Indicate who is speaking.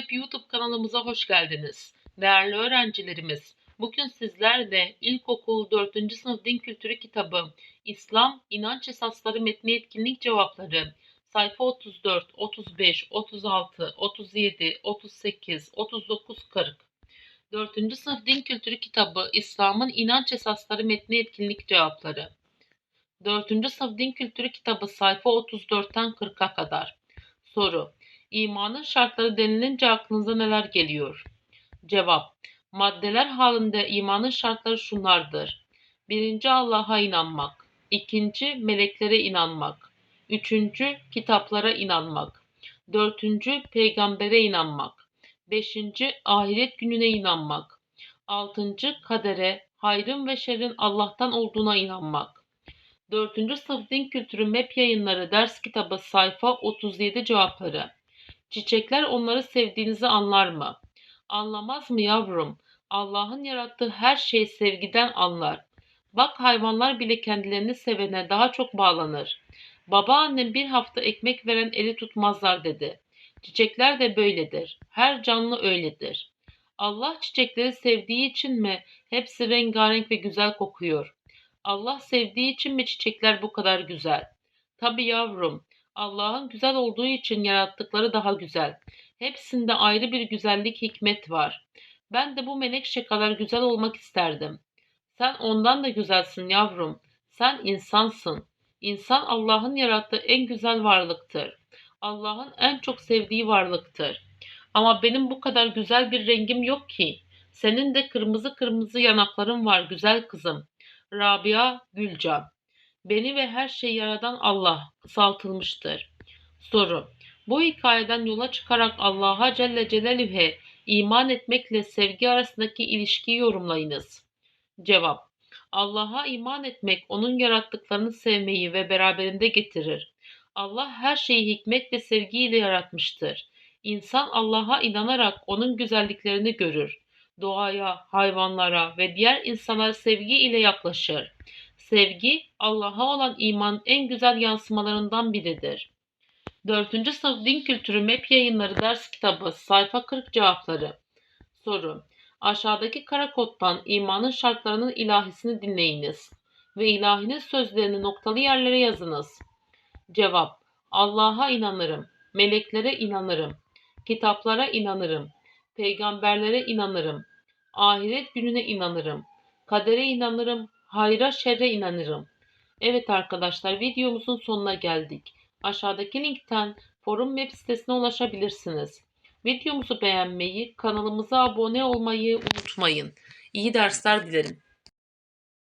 Speaker 1: Map YouTube kanalımıza hoş geldiniz. Değerli öğrencilerimiz, bugün sizlerle İlkokul 4. Sınıf Din Kültürü kitabı İslam İnanç Esasları Metni Etkinlik Cevapları sayfa 34, 35, 36, 37, 38, 39, 40 4. Sınıf Din Kültürü kitabı İslam'ın İnanç Esasları Metni Etkinlik Cevapları 4. Sınıf Din Kültürü kitabı sayfa 34'ten 40'a kadar Soru İmanın şartları denilince aklınıza neler geliyor? Cevap Maddeler halinde imanın şartları şunlardır. Birinci Allah'a inanmak. ikinci meleklere inanmak. Üçüncü kitaplara inanmak. Dördüncü peygambere inanmak. Beşinci ahiret gününe inanmak. Altıncı kadere, hayrın ve şerrin Allah'tan olduğuna inanmak. Dördüncü sınıf din kültürü MEP yayınları ders kitabı sayfa 37 cevapları. Çiçekler onları sevdiğinizi anlar mı? Anlamaz mı yavrum? Allah'ın yarattığı her şey sevgiden anlar. Bak hayvanlar bile kendilerini sevene daha çok bağlanır. Babaannem bir hafta ekmek veren eli tutmazlar dedi. Çiçekler de böyledir. Her canlı öyledir. Allah çiçekleri sevdiği için mi hepsi rengarenk ve güzel kokuyor? Allah sevdiği için mi çiçekler bu kadar güzel? Tabii yavrum, Allah'ın güzel olduğu için yarattıkları daha güzel. Hepsinde ayrı bir güzellik hikmet var. Ben de bu menekşe kadar güzel olmak isterdim. Sen ondan da güzelsin yavrum. Sen insansın. İnsan Allah'ın yarattığı en güzel varlıktır. Allah'ın en çok sevdiği varlıktır. Ama benim bu kadar güzel bir rengim yok ki. Senin de kırmızı kırmızı yanakların var güzel kızım. Rabia Gülcan Beni ve her şeyi yaradan Allah kısaltılmıştır. Soru. Bu hikayeden yola çıkarak Allah'a Celle Celaluhu'ya iman etmekle sevgi arasındaki ilişkiyi yorumlayınız. Cevap. Allah'a iman etmek onun yarattıklarını sevmeyi ve beraberinde getirir. Allah her şeyi hikmet ve sevgiyle yaratmıştır. İnsan Allah'a inanarak onun güzelliklerini görür. Doğaya, hayvanlara ve diğer insanlara sevgi ile yaklaşır. Sevgi, Allah'a olan imanın en güzel yansımalarından biridir. 4. Sınıf Din Kültürü MEP Yayınları Ders Kitabı Sayfa 40 Cevapları Soru Aşağıdaki kara koddan imanın şartlarının ilahisini dinleyiniz ve ilahinin sözlerini noktalı yerlere yazınız. Cevap Allah'a inanırım, meleklere inanırım, kitaplara inanırım, peygamberlere inanırım, ahiret gününe inanırım, kadere inanırım, hayra şerre inanırım. Evet arkadaşlar videomuzun sonuna geldik. Aşağıdaki linkten forum web sitesine ulaşabilirsiniz. Videomuzu beğenmeyi, kanalımıza abone olmayı unutmayın. İyi dersler dilerim.